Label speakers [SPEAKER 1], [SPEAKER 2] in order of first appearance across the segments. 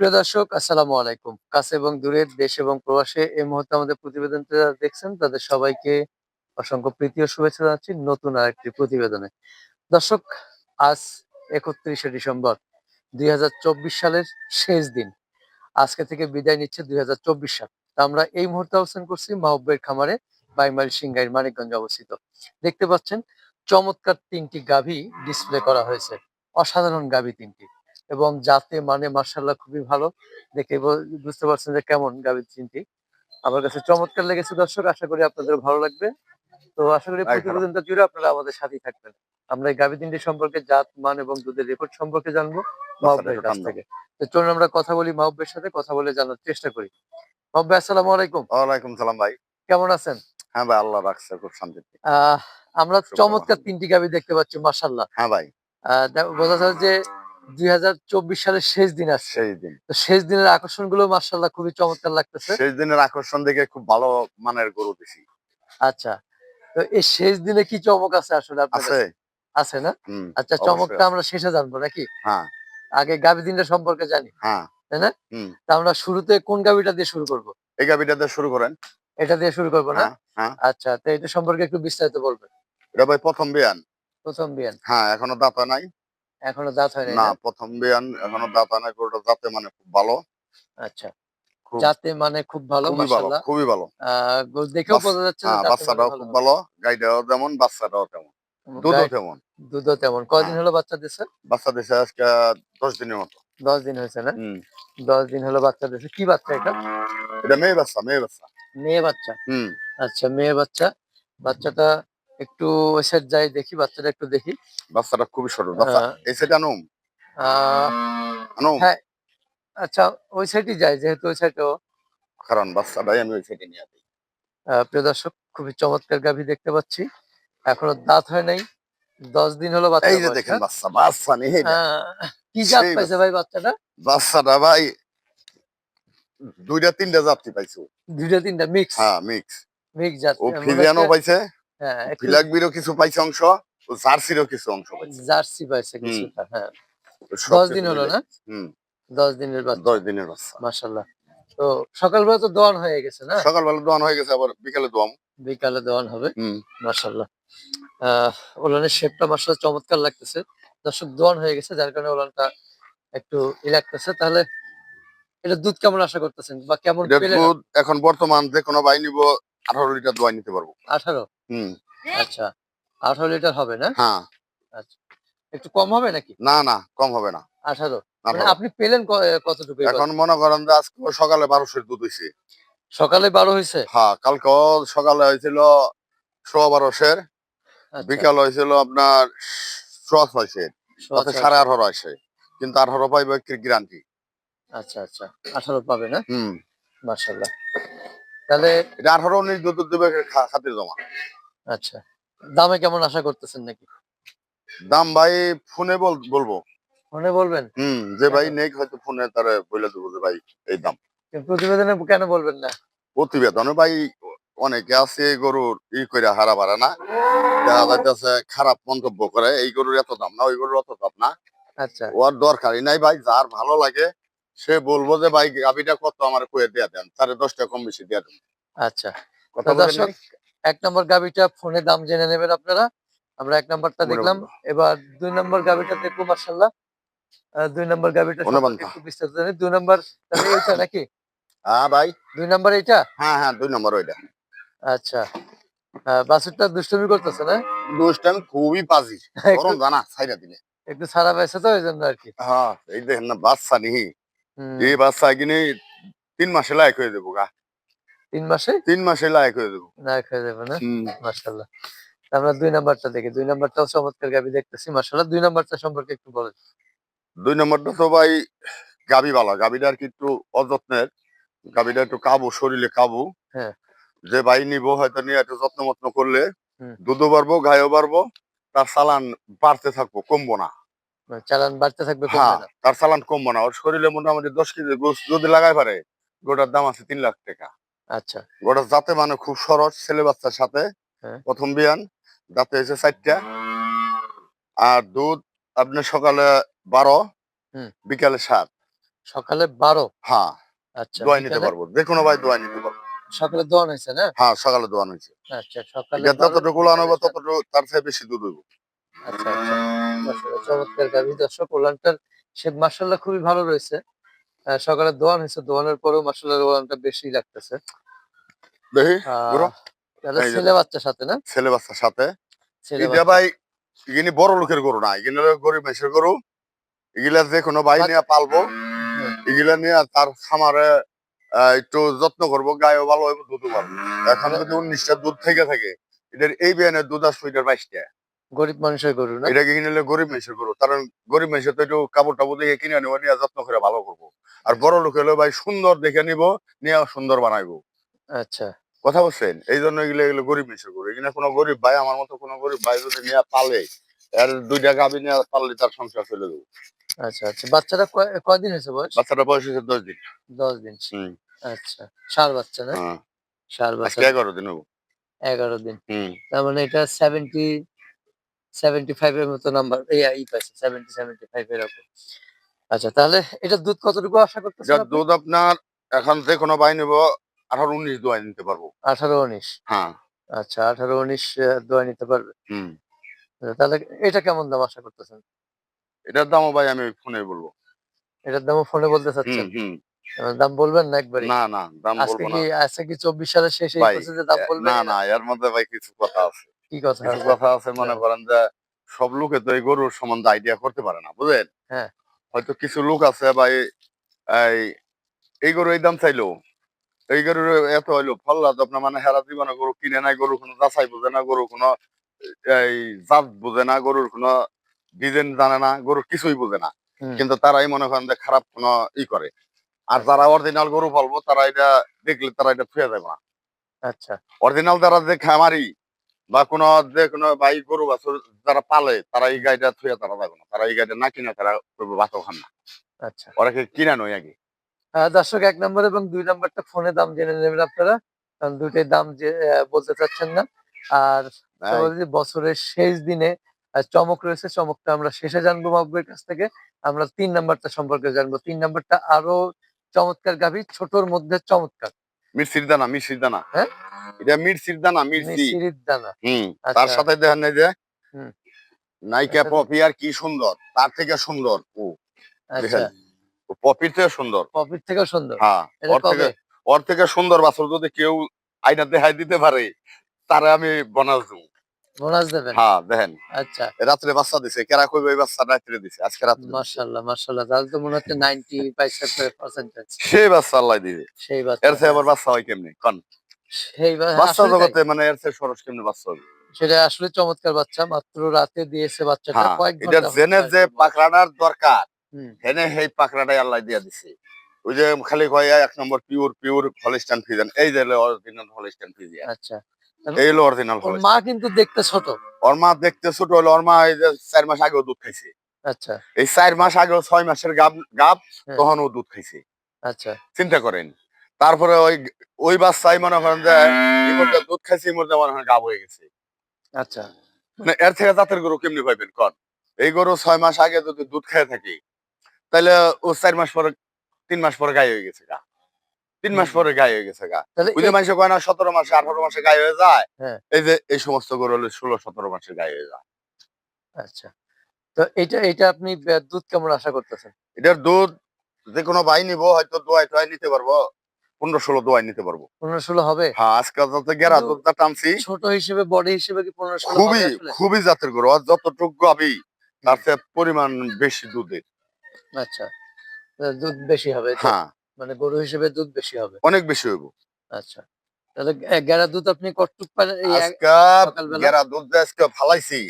[SPEAKER 1] প্রিয় দর্শক, আসসালামু আলাইকুম। কাছে এবং দূরের দেশ এবং প্রবাসে এই মুহূর্তে আমাদের প্রতিবেদন দেখছেন, তাদের সবাইকে অসংখ্য প্রীতি ও শুভেচ্ছা জানাচ্ছি নতুন আরেকটি প্রতিবেদনে। দর্শক, আজ একত্রিশে ডিসেম্বর দুই হাজার চব্বিশ সালের শেষ দিন। আজকে থেকে বিদায় নিচ্ছে দুই হাজার চব্বিশ সাল। আমরা এই মুহূর্তে অবস্থান করছি মাহব্বের খামারে বাইমাইল সিংগাইর মানিকগঞ্জ অবস্থিত। দেখতে পাচ্ছেন, চমৎকার তিনটি গাভী ডিসপ্লে করা হয়েছে। অসাধারণ গাভী তিনটি। এবং যাতে মানে মার্শাল্লাহ খুবই ভালো। দেখে বুঝতে পারছেন যে কেমন গাভীর তিনটি আমার কাছে চমৎকার লেগেছে দর্শক আশা করি আপনাদের ভালো লাগবে। তো আশা করি প্রতিবেদনটা জুড়ে আপনারা আমাদের সাথেই থাকবেন। আমরা এই গাভী তিনটি সম্পর্কে জাত মান এবং দুধের রেকর্ড সম্পর্কে জানব মাহব্বের কাছ থেকে। তো চলুন আমরা কথা বলি মাহব্বের সাথে কথা বলে জানার চেষ্টা করি। মাহব্বে আসসালামু আলাইকুম।
[SPEAKER 2] ওয়ালাইকুম সালাম ভাই।
[SPEAKER 1] কেমন আছেন?
[SPEAKER 2] হ্যাঁ ভাই আল্লাহ রাখছে খুব শান্তিতে।
[SPEAKER 1] আহ আমরা চমৎকার তিনটি গাভী দেখতে পাচ্ছি মার্শাল্লাহ
[SPEAKER 2] হ্যাঁ ভাই।
[SPEAKER 1] আহ বোঝা যায় যে দুই হাজার চব্বিশ সালের শেষ দিন আসছে
[SPEAKER 2] দিন।
[SPEAKER 1] তো শেষ দিনের আকর্ষণগুলো মার্শাল্লাহ খুবই চমৎকার লাগতেছে।
[SPEAKER 2] সেই দিনের আকর্ষণ দেখে খুব ভালো মানের গরু দিছি।
[SPEAKER 1] আচ্ছা তো এই শেষ দিনে কি চমক আছে আসলে
[SPEAKER 2] আছে।
[SPEAKER 1] আছে না? আচ্ছা চমকটা আমরা শেষে জানব নাকি?
[SPEAKER 2] হ্যাঁ।
[SPEAKER 1] আগে গাভী দিনটা সম্পর্কে জানি।
[SPEAKER 2] হ্যাঁ।
[SPEAKER 1] তাই না? তা আমরা শুরুতে কোন গাভীটা দিয়ে শুরু করব?
[SPEAKER 2] এই গাবিটা দিয়ে শুরু করেন।
[SPEAKER 1] এটা দিয়ে শুরু করব না?
[SPEAKER 2] হ্যাঁ।
[SPEAKER 1] আচ্ছা তো এটা সম্পর্কে একটু বিস্তারিত বলবেন।
[SPEAKER 2] এটা ভাই প্রথম বিয়ান।
[SPEAKER 1] প্রথম বিয়ান।
[SPEAKER 2] হ্যাঁ এখনও দাঁতা নাই।
[SPEAKER 1] এখনও দাঁত হয়নি
[SPEAKER 2] না
[SPEAKER 1] না?
[SPEAKER 2] প্রথম বিয়ান এখনও দাঁতা নাই গরুটা দাঁতে মানে খুব ভালো।
[SPEAKER 1] আচ্ছা যাতে মানে খুব ভালো মাশাআল্লাহ।
[SPEAKER 2] খুবই ভালো।
[SPEAKER 1] দেখেও বোঝা যাচ্ছে যে
[SPEAKER 2] হ্যাঁ বাচ্চাটাও খুব ভালো গাইটাও তেমন বাচ্চাটাও তেমন। দুধও তেমন।
[SPEAKER 1] দুধও তেমন। কয়দিন
[SPEAKER 2] হ্যাঁ।
[SPEAKER 1] হলো বাচ্চা দিচ্ছে
[SPEAKER 2] বাচ্চা দিছে আজকে দশ দিনের মতো।
[SPEAKER 1] দশ দিন হয়েছে না? দশ দিন হলো বাচ্চা দিচ্ছে কি বাচ্চা এটা?
[SPEAKER 2] এটা মেয়ে বাচ্চা মেয়ে বাচ্চা।
[SPEAKER 1] মেয়ে বাচ্চা?
[SPEAKER 2] হুম।
[SPEAKER 1] আচ্ছা মেয়ে বাচ্চা। বাচ্চাটা একটু ওই সাইড যাই দেখি বাচ্চাটা একটু দেখি।
[SPEAKER 2] বাচ্চাটা খুবই সরল বাচ্চা
[SPEAKER 1] হ্যাঁ।
[SPEAKER 2] এই সেটা আনুম?
[SPEAKER 1] হ্যাঁ। আচ্ছা ওই সাইডই যাই যেহেতু ওই সাইডেও
[SPEAKER 2] কারণ বাচ্চাটাই আমি ওই সেটে নিয়ে আসি।
[SPEAKER 1] প্রিয় দর্শক খুবই চমৎকার গাভী দেখতে পাচ্ছি। এখনও দাঁত হয় নাই। দশ দিন হলো বাচ্চা
[SPEAKER 2] এই যে দেখেন
[SPEAKER 1] হ্যাঁ?
[SPEAKER 2] বাচ্চা বাচ্চা নেই
[SPEAKER 1] আহ, কি জাত পাইছে ভাই বাচ্চাটা?
[SPEAKER 2] বাচ্চাটা ভাই দুইটা তিনটা যাত্রী পাইছো
[SPEAKER 1] দুইটা তিনটা মিক্স
[SPEAKER 2] হ্যাঁ মিক্স
[SPEAKER 1] মিক্স জাত।
[SPEAKER 2] ও
[SPEAKER 1] মনে
[SPEAKER 2] পাইছে।
[SPEAKER 1] হ্যাঁ
[SPEAKER 2] কিছু পাইছে অংশ ও জার্সিরও কিছু অংশ পাইছে।
[SPEAKER 1] জার্সি পাইছে কিছুটা হ্যাঁ। দশ দিন হলো না?
[SPEAKER 2] হুম।
[SPEAKER 1] দশ দিনের বাচ্চা।
[SPEAKER 2] দশ দিনের বাচ্চা।
[SPEAKER 1] মাশাল্লাহ তো সকালবেলা তো দোয়ান হয়ে গেছে না?
[SPEAKER 2] সকালবেলা দোয়ান হয়ে গেছে আবার বিকালে দোয়াম।
[SPEAKER 1] বিকালে দোয়ান হবে?
[SPEAKER 2] হুম।
[SPEAKER 1] মাশাল্লাহ ওলানের শেপটা মাশাল্লাহ চমৎকার লাগতেছে। দর্শক দোয়ান হয়ে গেছে যার কারণে ওলানটা একটু ই লাগতেছে। তাহলে এটা দুধ কেমন আশা করতেছেন? বা কেমন
[SPEAKER 2] এখন বর্তমান যে কোনো বাই নিব আঠারো লিটার দোয়াই নিতে পারব।
[SPEAKER 1] আঠারো?
[SPEAKER 2] হুম
[SPEAKER 1] আচ্ছা। আঠারো লিটার হবে না?
[SPEAKER 2] হ্যাঁ।
[SPEAKER 1] একটু কম হবে নাকি?
[SPEAKER 2] না না কম হবে না।
[SPEAKER 1] আঠারো। মানে আপনি পেলেন ক- কতটুকু এবার?
[SPEAKER 2] এখন মনে করেন যে আজকে সকালে বারোশের দুধ হয়েছে
[SPEAKER 1] সকালে বারো হয়েছে
[SPEAKER 2] হ্যাঁ কালকে সকালে হয়েছিল সোয়া বারোশের
[SPEAKER 1] আচ্ছা,
[SPEAKER 2] বিকাল হয়েছিল আপনার সোয়া ছয়শের তাতে সাড়ে আঠারো আসে। কিন্তু আঠারো পাইবে গ্যারান্টি।
[SPEAKER 1] আচ্ছা আচ্ছা। আঠারো পাবে না?
[SPEAKER 2] হুম।
[SPEAKER 1] মার্শাল্লাহ তাহলে
[SPEAKER 2] এটা আঠারো উনিশ দুধ দেবে খাতির জমা।
[SPEAKER 1] আচ্ছা। দামে কেমন আশা করতেছেন নাকি?
[SPEAKER 2] দাম ভাই ফোনে বলব।
[SPEAKER 1] মনে বলবেন?
[SPEAKER 2] হুম যে ভাই নেই হয়তো ফোনে তারে বলে দেবো যে ভাই এই দাম।
[SPEAKER 1] প্রতিবেদনে কেন বলবেন না?
[SPEAKER 2] প্রতিবেদনে ভাই অনেকে আছে গরুর ই করে হারা বাড়া না। দেখা যাইতেছে খারাপ মন্তব্য করে এই গরুর এত দাম না ওই গরুর অত দাম না।
[SPEAKER 1] আচ্ছা।
[SPEAKER 2] ওর দরকারই নাই ভাই যার ভালো লাগে সে বলব যে ভাই গাবিটা কত আমার কয়ে দেয়া দেন তারে দশটা কম বেশি দেয়া দেন।
[SPEAKER 1] আচ্ছা।
[SPEAKER 2] কথা
[SPEAKER 1] দর্শক? এক নম্বর গাবিটা ফোনে দাম জেনে নেবেন আপনারা। আমরা এক নম্বরটা দেখলাম। এবার দুই নম্বর গাবিটা দেখব মার্শাল্লাহ দুই নম্বর গাবিটা সম্পর্কে
[SPEAKER 2] বান্ধা।
[SPEAKER 1] একটু বিস্তারিত জানি। দুই নম্বর এইটা নাকি?
[SPEAKER 2] হ্যাঁ ভাই।
[SPEAKER 1] দুই নম্বর এইটা?
[SPEAKER 2] হ্যাঁ হ্যাঁ দুই নম্বর ওইটা।
[SPEAKER 1] আচ্ছা। দুষ্টমি করতেছে না?
[SPEAKER 2] খুবই পাজি। গরম জানা ছাইরা দিলে।
[SPEAKER 1] একটু সারা পাইছে তো ওই জন্য আর কি
[SPEAKER 2] হ্যাঁ এই দেখেন না বাচ্চা এই বাচ্চা কিনে তিন মাসে লায়ক হয়ে দেবো গা।
[SPEAKER 1] তিন মাসে?
[SPEAKER 2] তিন মাসে লায়ক হয়ে দেবো
[SPEAKER 1] না খেয়ে যাবে না?
[SPEAKER 2] হুম।
[SPEAKER 1] মার্শাল্লাহ আমরা দুই নাম্বারটা দেখি। দুই নাম্বারটাও চমৎকার গাবি দেখতেছি। মার্শাল্লাহ দুই নাম্বারটা সম্পর্কে একটু বলেন।
[SPEAKER 2] দুই নম্বরটা তো ভাই গাবি বালা। গাবিটা আর কি একটু অযত্নের। গাবিটা একটু কাবু শরীরে কাবু।
[SPEAKER 1] হ্যাঁ।
[SPEAKER 2] যে ভাই নিব হয়তো নিয়ে একটু যত্ন মত্ন করলে দুধও বাড়বো গায়েও বাড়বো তার চালান বাড়তে থাকব কমবো না।
[SPEAKER 1] মানে চালান বাড়তে থাকবে
[SPEAKER 2] হ্যাঁ তার চালান কমবো না। ওর শরীরে মোটামুটি দশ কেজি গোস যদি লাগাই পারে গোটার দাম আছে তিন লাখ টাকা।
[SPEAKER 1] আচ্ছা।
[SPEAKER 2] গোটা যাতে মানে খুব সরস ছেলে বাচ্চার সাথে।
[SPEAKER 1] হ্যাঁ।
[SPEAKER 2] প্রথম বিয়ান দাঁতে হয়েছে চারটা। আর দুধ আপনি সকালে বারো বিকালে সাত।
[SPEAKER 1] সকালে বারো?
[SPEAKER 2] হ্যাঁ।
[SPEAKER 1] আচ্ছা
[SPEAKER 2] দোয়াই নিতে পারব। যে কোনো ভাই দোয়াই নিতে পারব।
[SPEAKER 1] সকালে দোয়ান হয়েছে না?
[SPEAKER 2] হ্যাঁ সকালে দোয়ান হয়েছে
[SPEAKER 1] আচ্ছা সকালে
[SPEAKER 2] যতটুকু আনব ততটুকু তার থেকে বেশি দুধ হইব।
[SPEAKER 1] আচ্ছা আচ্ছা। চমৎকার গাভী। দর্শক ওলানটার সে মার্শাল্লাহ খুবই ভালো রয়েছে। সকালে দোয়ান হয়েছে দোয়ানের পরেও মার্শাল্লাহ ওলানটা বেশি লাগতেছে।
[SPEAKER 2] দেখি
[SPEAKER 1] তাহলে ছেলে বাচ্চার সাথে না?
[SPEAKER 2] ছেলে বাচ্চার সাথে। এটা ভাই এগুলি বড় লোকের গরু না এগুলো গরিব মানুষের গরু। এগুলা যে কোনো ভাই নিয়ে পালবো। এগুলা নিয়ে তার খামারে একটু যত্ন করব গায়েও ভালো দুধও পারব এখন যদি উনিশটা দুধ থেকে থাকে এদের এই বিয়ানের দুধ আসবে এটার বাইশটা
[SPEAKER 1] গরিব মানুষের গরু না?
[SPEAKER 2] এটা কিনে নিলে গরিব মানুষের গরু। কারণ গরিব মানুষের তো একটু কাপড় টাপড় দেখে কিনে নেব নিয়ে যত্ন করে ভালো করব। আর বড় লোক হলে ভাই সুন্দর দেখে নিব নিয়ে সুন্দর বানাইবো।
[SPEAKER 1] আচ্ছা।
[SPEAKER 2] কথা বলছেন? এই জন্য এগুলো এগুলো গরিব মানুষের গরু। এখানে কোনো গরিব ভাই আমার মতো কোনো গরিব ভাই যদি নিয়ে পালে এর দুইটা গাবি নিয়ে পারলে তার সংসার চলে দেবো
[SPEAKER 1] আচ্ছা আচ্ছা। বাচ্চাটা কয়- কয়দিন হয়েছে বয়স?
[SPEAKER 2] বাচ্চাটা বয়স হয়েছে দশ দিন।
[SPEAKER 1] দশ দিন। আচ্ছা ষাট বাচ্চা না?
[SPEAKER 2] হ্যাঁ।
[SPEAKER 1] ষাট বাচ্চা।
[SPEAKER 2] এগারো দিন হব।
[SPEAKER 1] এগারো দিন।
[SPEAKER 2] হুম।
[SPEAKER 1] তার মানে এটা সেভেন্টি সেভেন্টি ফাইভ এর মতো নাম্বার এই পাইছে সেভেন্টি সেভেন্টি ফাইভ এরকম আচ্ছা তাহলে এটা দুধ কতটুকু আশা করতেছেন
[SPEAKER 2] দুধ আপনার এখন যে কোনো ভাই নেব আঠারো উনিশ দোয়াই নিতে পারব।
[SPEAKER 1] আঠারো উনিশ?
[SPEAKER 2] হ্যাঁ।
[SPEAKER 1] আচ্ছা আঠারো উনিশ দোয়া নিতে পারবে?
[SPEAKER 2] হুম।
[SPEAKER 1] আচ্ছা, তাহলে এটা কেমন দাম আশা করতেছেন?
[SPEAKER 2] এটার দামও ভাই আমি ফোনে বলব।
[SPEAKER 1] এটার দামও ফোনে বলতে চাচ্ছেন?
[SPEAKER 2] হুম।
[SPEAKER 1] দাম বলবেন না একবারই?
[SPEAKER 2] না না দাম
[SPEAKER 1] আজকে
[SPEAKER 2] বলব না।
[SPEAKER 1] কি আজকে কি চব্বিশ সালের শেষে যে দাম বলবেন
[SPEAKER 2] না না এর মধ্যে ভাই কিছু কথা আছে।
[SPEAKER 1] কি কথা?
[SPEAKER 2] কিছু কথা আছে মনে। করেন যে সব লোকে তো এই গরুর সম্বন্ধে আইডিয়া করতে পারে না বুঝলেন?
[SPEAKER 1] হ্যাঁ।
[SPEAKER 2] হয়তো কিছু লোক আছে ভাই এই এই গরু এই দাম চাইলো এই গরুর এত হইল ফল্লা তো আপনার মানে হেরা জীবনে গরু কিনে নাই গরু কোনো যাচাই বোঝে না গরু কোনো এই জাত বোঝে না গরুর কোনো ডিজাইন জানে না গরুর কিছুই বোঝে না। কিন্তু তারাই মনে করেন যে খারাপ কোনো ই করে। আর যারা অরিজিনাল গরু পালবো তারা এটা দেখলে তারা এটা থুয়ে যাবে না।
[SPEAKER 1] আচ্ছা।
[SPEAKER 2] অরিজিনাল যারা যে খামারি বা কোনো যে কোনো ভাই গরু বাছুর যারা পালে তারা এই গাড়িটা থুয়ে তারা যাবে না। তারা এই গাড়িটা না কিনা তারা করবে বাতো খান না।
[SPEAKER 1] আচ্ছা।
[SPEAKER 2] ওরা কি কিনা নয় আগে
[SPEAKER 1] আহ, দর্শক এক নম্বর এবং দুই নম্বরটা ফোনে দাম জেনে নেবেন আপনারা। কারণ দুইটাই দাম যে বলতে চাচ্ছেন না। আর
[SPEAKER 2] হ্যাঁ,
[SPEAKER 1] বছরের শেষ দিনে চমক রয়েছে চমকটা আমরা শেষে জানব মাহবুবের কাছ থেকে। আমরা তিন নাম্বারটা সম্পর্কে জানব। তিন নাম্বারটা আরও চমৎকার গাভী ছোটর মধ্যে চমৎকার।
[SPEAKER 2] মির্চির দানা মির্চির দানা
[SPEAKER 1] হ্যাঁ?
[SPEAKER 2] এটা মির্চির দানা মিরসি
[SPEAKER 1] মিরসির দানা
[SPEAKER 2] হুম
[SPEAKER 1] আচ্ছা।
[SPEAKER 2] তার সাথে দেখেন এই যে। নাইকা
[SPEAKER 1] আচ্ছা।
[SPEAKER 2] পপি আর কি সুন্দর তার থেকে সুন্দর ও।
[SPEAKER 1] আচ্ছা।
[SPEAKER 2] পপির থেকে সুন্দর।
[SPEAKER 1] পপির থেকে সুন্দর।
[SPEAKER 2] হ্যাঁ ওর থেকে
[SPEAKER 1] কবে?
[SPEAKER 2] ওর থেকে সুন্দর বাছর যদি কেউ আইনা দেখাই দিতে পারে তারা আমি বনাস দেবো।
[SPEAKER 1] বোনাস দেবেন?
[SPEAKER 2] হ্যাঁ দেখেন।
[SPEAKER 1] আচ্ছা।
[SPEAKER 2] রাত্রে বাচ্চা দিছে কেরা কইবে এই বাচ্চা রাত্রে দিছে? আজকে রাত্রে দিছে।
[SPEAKER 1] মার্শাল্লাহ মার্শাল্লাহ তাহলে তো মনে হচ্ছে নাইনটি পার্সেন্টেজ
[SPEAKER 2] সেই বাচ্চা আল্লাহ দিবে।
[SPEAKER 1] সেই
[SPEAKER 2] এর থেকে আবার বাচ্চা হয় কেমনি? কন।
[SPEAKER 1] সেই
[SPEAKER 2] বাচ্চা জগতে মানে এর থেকে সরস কেমনি বাচ্চা হবে?
[SPEAKER 1] সেটা আসলে চমৎকার বাচ্চা। মাত্র রাতে দিয়েছে বাচ্চাটা
[SPEAKER 2] হ্যাঁ এটা জেনে যে দরকার হেনে পাকড়াটাই আল্লাহ দিয়া দিছে। ওই যে খালি কয় এক নম্বর পিওর পিওর হলিস্টান ফিজান এই যে অরিজিনাল হলিস্টান ফিজিয়া
[SPEAKER 1] আচ্ছা।
[SPEAKER 2] এই হলো অরিজিনাল
[SPEAKER 1] মা কিন্তু দেখতে ছোট।
[SPEAKER 2] ওর মা দেখতে ছোট হলো ওর মা এই যে চার মাস আগেও দুধ খাইছে।
[SPEAKER 1] আচ্ছা।
[SPEAKER 2] এই চার মাস আগেও ছয় মাসের গাব গাব
[SPEAKER 1] হ্যাঁ।
[SPEAKER 2] তখন ও দুধ খাইছে।
[SPEAKER 1] আচ্ছা।
[SPEAKER 2] চিন্তা করেন তারপরে ওই ওই বাচ্চাই মনে করেন যে দুধ খাইছে এই মধ্যে মনে হয় গাব হয়ে গেছে।
[SPEAKER 1] আচ্ছা।
[SPEAKER 2] মানে এর থেকে জাতের গরু কেমনি পাইবেন কন? এই গরু ছয় মাস আগে যদি দুধ খেয়ে থাকি তাহলে ও চার মাস পরে তিন মাস পরে গায়ে হয়ে গেছে গা। তিন মাস পরে গায়ে হয়ে গেছে গা। ওই যে মানুষ কয় না সতেরো মাসে আঠারো মাসে গায়ে হয়ে যায়।
[SPEAKER 1] হ্যাঁ।
[SPEAKER 2] এই যে এই সমস্ত গরু হলে ষোলো সতেরো মাসে গায়ে হয়ে যায়।
[SPEAKER 1] আচ্ছা। তো এটা এটা আপনি দুধ কেমন আশা করতেছেন?
[SPEAKER 2] এটার দুধ যে কোনো ভাই নিবো হয়তো দোয়াই টোয়াই নিতে পারব। পনেরো ষোলো দোয়াই নিতে পারব।
[SPEAKER 1] পনেরো ষোলো হবে?
[SPEAKER 2] হ্যাঁ আজকাল যত গেরা দুধটা টানছি।
[SPEAKER 1] ছোট হিসেবে বডি হিসেবে কি পনেরো ষোলো
[SPEAKER 2] খুবই খুবই জাতের গরু। আর যতটুকু আমি তার পরিমাণ বেশি দুধের।
[SPEAKER 1] আচ্ছা। দুধ বেশি হবে তো?
[SPEAKER 2] হ্যাঁ।
[SPEAKER 1] মানে গরু হিসেবে দুধ বেশি হবে।
[SPEAKER 2] অনেক বেশি হইব।
[SPEAKER 1] আচ্ছা তাহলে গেরা দুধ আপনি কতটুক পারেন?
[SPEAKER 2] গেরা দুধ আজকে ফালাইছি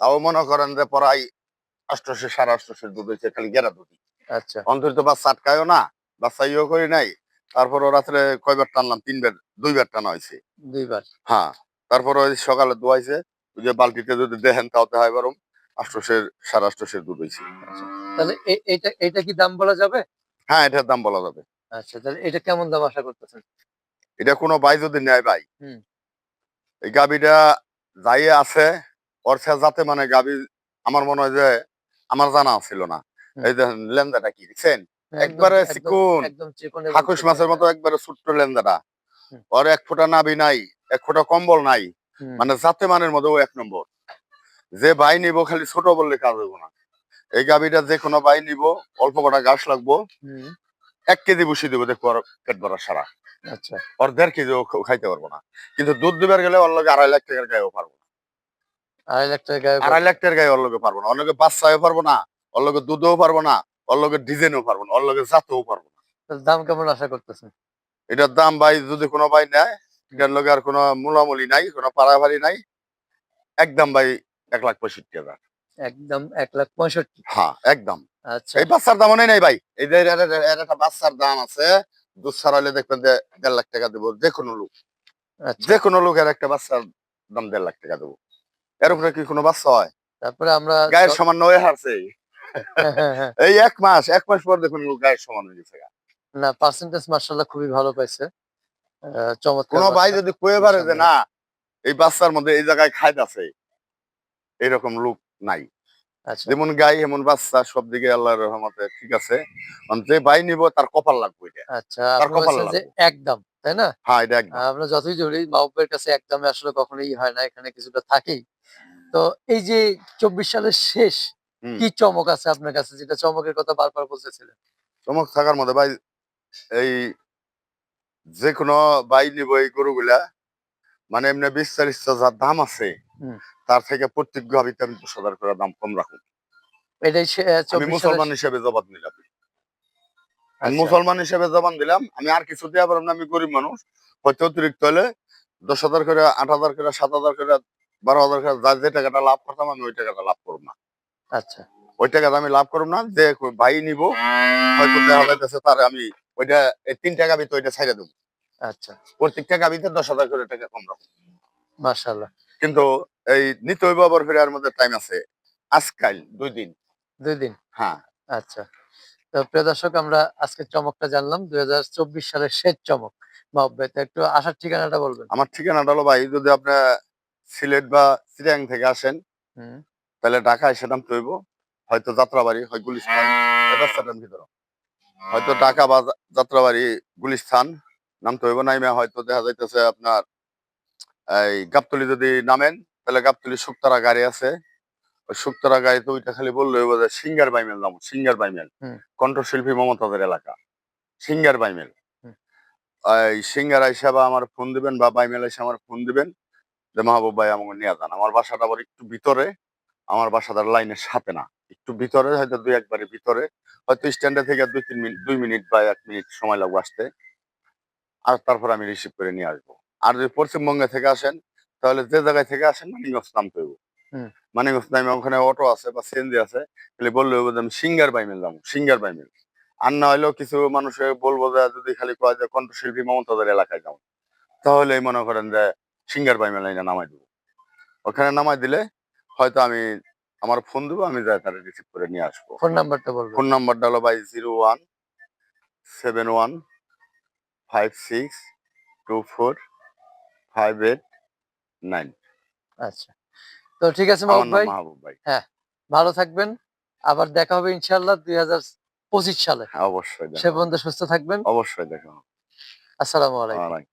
[SPEAKER 2] তাও মনে করেন যে প্রায় অষ্টশো সাড়ে অষ্টশো দুধ হয়েছে খালি গেরা দুধ
[SPEAKER 1] আচ্ছা।
[SPEAKER 2] অন্তরিত বা আটকায়ও না বাচ্চা ইয়েও করি নাই তারপর রাত্রে কয়বার টানলাম? তিনবার দুইবার টানা হয়েছে
[SPEAKER 1] দুইবার?
[SPEAKER 2] হ্যাঁ তারপর ওই সকালে দোয়াইছে ওই যে বালতিতে যদি দেখেন তাও তো হয় বারম আষ্টশের সাড়ে আষ্টশের দুধ হয়েছে
[SPEAKER 1] তাহলে এ- এটা এটা কি দাম বলা যাবে?
[SPEAKER 2] হ্যাঁ এটার দাম বলা যাবে।
[SPEAKER 1] আচ্ছা তাহলে এটা কেমন দাম আশা করতেছেন?
[SPEAKER 2] এটা কোনো ভাই যদি নেয় ভাই। এই গাবিটা যাই আছে ওর যাতে মানে গাবি আমার মনে হয় যে আমার জানা ছিল না। এই দেখেন লেনদাটা কি দেখছেন? একবারে চিকন হাকুশ মাছের মতো একবারে ছোট্ট লেন্দাটা ওর এক ফোঁটা নাভি নাই এক ফোঁটা কম্বল নাই মানে জাতে মানের মধ্যে ও এক নম্বর। যে বাই নিব খালি ছোট বললে কাজ হব না। এই গাবিটা যে কোনো বাই নিব অল্প কটা ঘাস লাগবো।
[SPEAKER 1] হুম,
[SPEAKER 2] এক কেজি বসিয়ে দেবো দেখব আর পেট ভরা সারা।
[SPEAKER 1] আচ্ছা।
[SPEAKER 2] ওর দেড় কেজি খাইতে পারব না। কিন্তু দুধ দিবার গেলে ওর লগে আড়াই লাখ টাকার গায়েও পারব না।
[SPEAKER 1] আড়াই লাখ টাকা
[SPEAKER 2] আড়াই লাখ টাকার গায়ে ওর লগে পারব না। ওর লগে বাচ্চাও পারব না ওর লগে দুধও পারব না ওর লগে ডিজাইনও পারব না ওর লগে জাতও পারব না।
[SPEAKER 1] দাম কেমন আশা করতেছেন
[SPEAKER 2] এটার দাম ভাই যদি কোনো ভাই নেয় এটার লগে আর কোনো মূলামূলি নাই কোনো পাড়াভাড়ি নাই একদম ভাই এক লাখ পঁয়ষট্টি হাজার।
[SPEAKER 1] একদম এক লাখ পঁয়ষট্টি।
[SPEAKER 2] হ্যাঁ একদম।
[SPEAKER 1] আচ্ছা।
[SPEAKER 2] এই বাচ্চার দামও নেই ভাই। এই যে একটা বাচ্চার দাম আছে। দুধ ছাড়াইলে দেখবেন যে দেড় লাখ টাকা দেবো যে কোনো লোক।
[SPEAKER 1] আচ্ছা।
[SPEAKER 2] যে কোনো লোকের একটা বাচ্চার দাম দেড় লাখ টাকা দেবো। এর উপরে কি কোনো বাচ্চা হয়?
[SPEAKER 1] তারপরে আমরা
[SPEAKER 2] গায়ের সমান নয় হারছে। এই এক মাস এক মাস পর দেখুন গায়ের সমান হয়ে গেছে
[SPEAKER 1] না পার্সেন্টেজ মার্শাল্লাহ খুবই ভালো পাইছে। চমৎকার
[SPEAKER 2] কোনো ভাই যদি কয়ে পারে যে না এই বাচ্চার মধ্যে এই জায়গায় খাইতেছে এরকম লোক নাই। যেমন গাই এমন বাচ্চা সব দিকে আল্লাহর রহমতে ঠিক আছে। মানে যে বাই নিব তার কপাল লাগবে এটা।
[SPEAKER 1] আচ্ছা
[SPEAKER 2] তার
[SPEAKER 1] যে
[SPEAKER 2] লাগবে।
[SPEAKER 1] একদম তাই না?
[SPEAKER 2] হ্যাঁ এটা একদম।
[SPEAKER 1] আমরা যতই মাহবুবের কাছে একদমে আসলে কখনোই হয় না এখানে কিছুটা থাকেই। তো এই যে চব্বিশ সালের শেষ কি চমক আছে আপনার কাছে? যেটা চমকের কথা বারবার বলতেছিলেন।
[SPEAKER 2] চমক থাকার মধ্যে ভাই এই যে কোনো বাই নিব এই গরুগুলা মানে এমনি বিস্তারিত যার দাম আছে। তার থেকে প্রত্যেক গাবিতে আমি দশ হাজার করে দাম কম রাখুন।
[SPEAKER 1] এটাই
[SPEAKER 2] আমি মুসলমান হিসেবে জবাব নিলাম আমি
[SPEAKER 1] আচ্ছা,
[SPEAKER 2] মুসলমান হিসেবে জবান দিলাম। আমি আর কিছু দেওয়া পারলাম না আমি গরিব মানুষ। হয়তো অতিরিক্ত হলে দশ হাজার করে আট হাজার করে সাত হাজার করে বারো হাজার করে যা যে টাকাটা লাভ করতাম আমি ওই টাকাটা লাভ করব না।
[SPEAKER 1] আচ্ছা।
[SPEAKER 2] ওই টাকাটা আমি লাভ করব না। যে ভাই নিব হয়তো দেখা যাইতেছে তার আমি ওইটা তিন টাকা ভিতরে ওইটা ছাইড়ে দেবো।
[SPEAKER 1] আচ্ছা।
[SPEAKER 2] প্রত্যেকটা গাবিতে দশ হাজার করে টাকা কম রাখব
[SPEAKER 1] মার্শাল্লাহ
[SPEAKER 2] কিন্তু এই নিতে হইব আবার ফেরার মধ্যে টাইম আছে। আজকাল দুই দিন
[SPEAKER 1] দুই দিন
[SPEAKER 2] হ্যাঁ।
[SPEAKER 1] আচ্ছা। তো প্রিয় দর্শক আমরা আজকে চমকটা জানলাম। দুই সালের শেষ চমক। তো একটু আসার ঠিকানাটা বলবেন।
[SPEAKER 2] আমার ঠিকানাটা হলো ভাই যদি আপনি সিলেট বা চিরাং থেকে আসেন তাহলে ঢাকা এসে নাম হইব। হয়তো যাত্রাবাড়ি হয় গুলিস্তান রাস্তাটার ভিতরে। হয়তো ঢাকা বা যাত্রাবাড়ি গুলিস্তান নামতে হইব। নাইমে হয়তো দেখা যাইতেছে আপনার এই গাবতলি যদি নামেন তাহলে গাবতলি শুক্তারা গাড়ি আছে। ওই শুক্তারা গাড়িতে ওইটা খালি বলল সিঙ্গার বাইমেল নাম সিঙ্গার বাইমেল। কণ্ঠশিল্পী মমতাদের এলাকা। সিঙ্গার বাইমেল। এই সিঙ্গার আইসা বা আমার ফোন দিবেন বা বাইমেল এসে আমার ফোন দিবেন যে মাহবুব ভাই আমাকে নিয়ে যান। আমার বাসাটা আবার একটু ভিতরে আমার বাসাটার লাইনের সাথে না। একটু ভিতরে হয়তো দুই একবারের ভিতরে। হয়তো স্ট্যান্ডে থেকে দুই তিন মিনিট দুই মিনিট বা এক মিনিট সময় লাগবে আসতে। আর তারপর আমি রিসিভ করে নিয়ে আসব। আর যদি পশ্চিমবঙ্গে থেকে আসেন তাহলে যে জায়গায় থেকে আসেন মানিগঞ্জ নামতে হইব। মানিগঞ্জ নামে ওখানে অটো আছে বা সিএনজি আছে তাহলে বললে হইব যে আমি সিঙ্গার বাইমেল যাব সিঙ্গার বাইমেল আর না হলেও কিছু মানুষে বলব যে যদি খালি কয় যে কণ্ঠশিল্পী মমতাদের এলাকায় যাও তাহলে মনে করেন যে সিঙ্গার বাইমেল লাইনে নামাই দেবো। ওখানে নামাই দিলে হয়তো আমি আমার ফোন দেবো আমি যাই তারা রিসিভ করে নিয়ে আসব।
[SPEAKER 1] ফোন নাম্বারটা বলবেন।
[SPEAKER 2] ফোন নাম্বারটা হলো by zero one seven one five six two four five eight nine.
[SPEAKER 1] আচ্ছা। তো ঠিক আছে মাহবুব ভাই।
[SPEAKER 2] মাহবুব ভাই।
[SPEAKER 1] ভালো থাকবেন। আবার দেখা হবে ইনশাল্লাহ দুই হাজার পঁচিশ সালে।
[SPEAKER 2] হ্যাঁ অবশ্যই
[SPEAKER 1] সে পর্যন্ত সুস্থ থাকবেন।
[SPEAKER 2] অবশ্যই দেখো
[SPEAKER 1] আসসালামু আলাইকুম।
[SPEAKER 2] আলাইকুম